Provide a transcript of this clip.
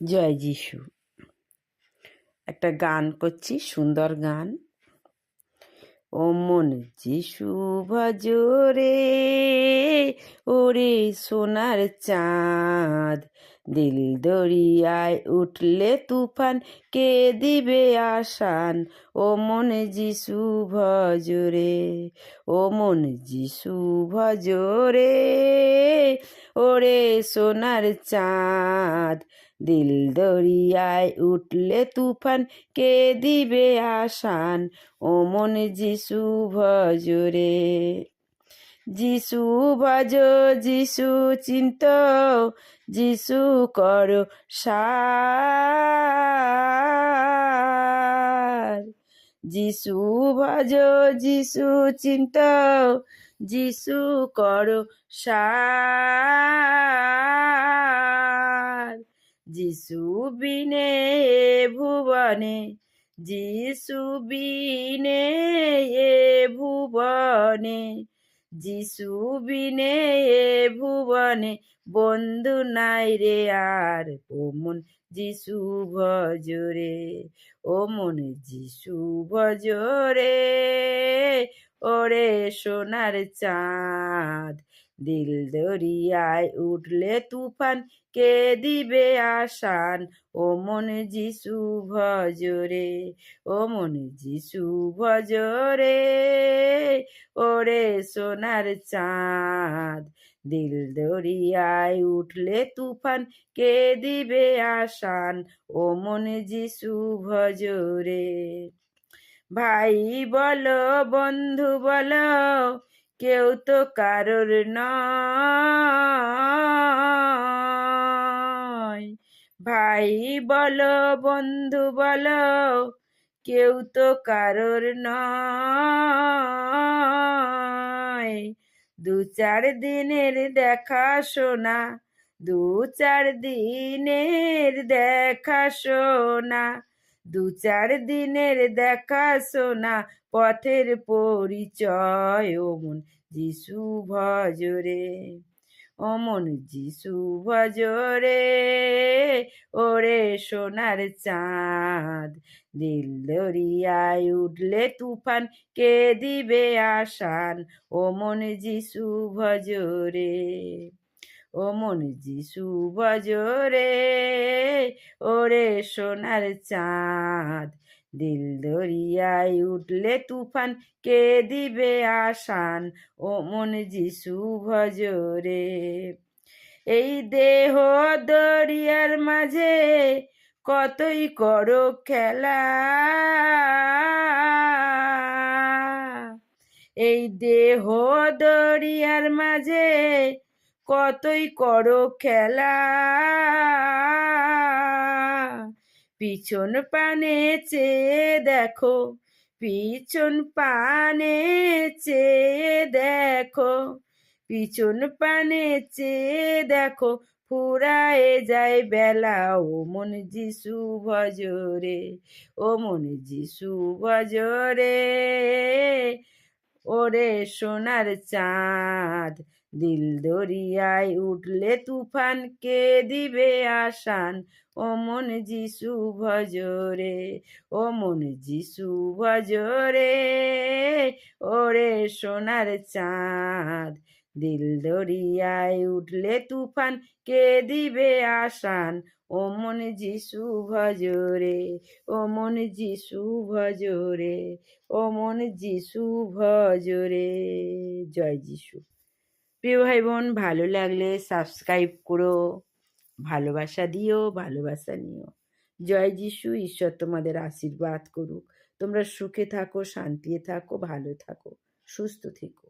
জয় যিশু। একটা গান করছি সুন্দর গান। ও মন যিশু ভজরে ওরে সোনার চাঁদ দিল দরিয়ায় উঠলে তুফান, কে দিবে আসান? ও মন যিশু ভজরে, ও মন যিশু ভজরে, ওরে সোনার চাঁদ। দিল দরিয়ায় উঠলে তুফান, কে দিবে আসান? ও মন যিশু ভজরে। যিশু ভজ, যিশু চিন্ত, যিশু কর সার। যিশু ভজ, যিশু চিন্ত, যিশু কর সার। যিশু বিনে ভুবনে, যিশু বিনে ভুবনে যিশু বিনে ভুবনে, বন্ধু নাই রে আর ও মন যিশু ভজরে, ও মন যিশু ভজরে, ওরে সোনার চাঁদ দিল দরিয়ায় উঠলে তুফান, কে দিবে আসান ও মন যিশু ভজরে, ও মন যিশু ভজরে, ওরে সোনার চাঁদ। দিল দরিয়ায় উঠলে তুফান, কে দিবে আসান ও মন যিশু ভজরে। ভাই বলো, বন্ধু বলো কেউ তো কারোর নয়। ভাই বলো, বন্ধু বলো, কেউ তো কারোর নয়। দু চার দিনের দেখা শোনা, দু চার দিনের দেখা শোনা দু চার দিনের দেখা শোনা পথের পরিচয়, ও মন যিশু ভজরে, ও মন যিশু ভজরে, ওরে সোনার চাঁদ, দিল উঠলে তুফান কে দিবে আসান ও মন যিশু ভজরে। ও মন যিশু ভজরে ওরে সোনার চাঁদ। দিল দরিয়ায় উঠলে তুফান, কে দিবে আসান ও মন যিশু ভজরে এই দেহ দরিয়ার মাঝে কতই করো খেলা? এই দেহ দরিয়ার মাঝে কতই করো খেলা। পিছন পানে চেয়ে দেখো, পিছন পানে চেয়ে দেখো, পিছন পানে চেয়ে দেখো, ফুরায়ে যায় বেলা। ও মন যিশু ভজরে, ও মন যিশু ভজরে ওরে সোনার চাঁদ, দিল দরিয়ায় উঠলে তুফান কে দিবে আসান ও মন যিশু ভজরে, ও মন যিশু ভজরে, ওরে সোনার চাঁদ দিল দরিয়ায় উঠলে তুফান, কে দিবে আসান? ও মন যিশু ভজরে, ও মন যিশু ভজরে, ও মন যিশু ভজরে। জয় যিশু। প্রিয় ভাই বোন ভালো লাগলে সাবস্ক্রাইব করো, ভালোবাসা দিও, ভালোবাসা নিও। জয় যিশু, ঈশ্বর তোমাদের আশীর্বাদ করুক। তোমরা সুখে থাকো, শান্তিতে থাকো, ভালো থাকো, সুস্থ থেকো।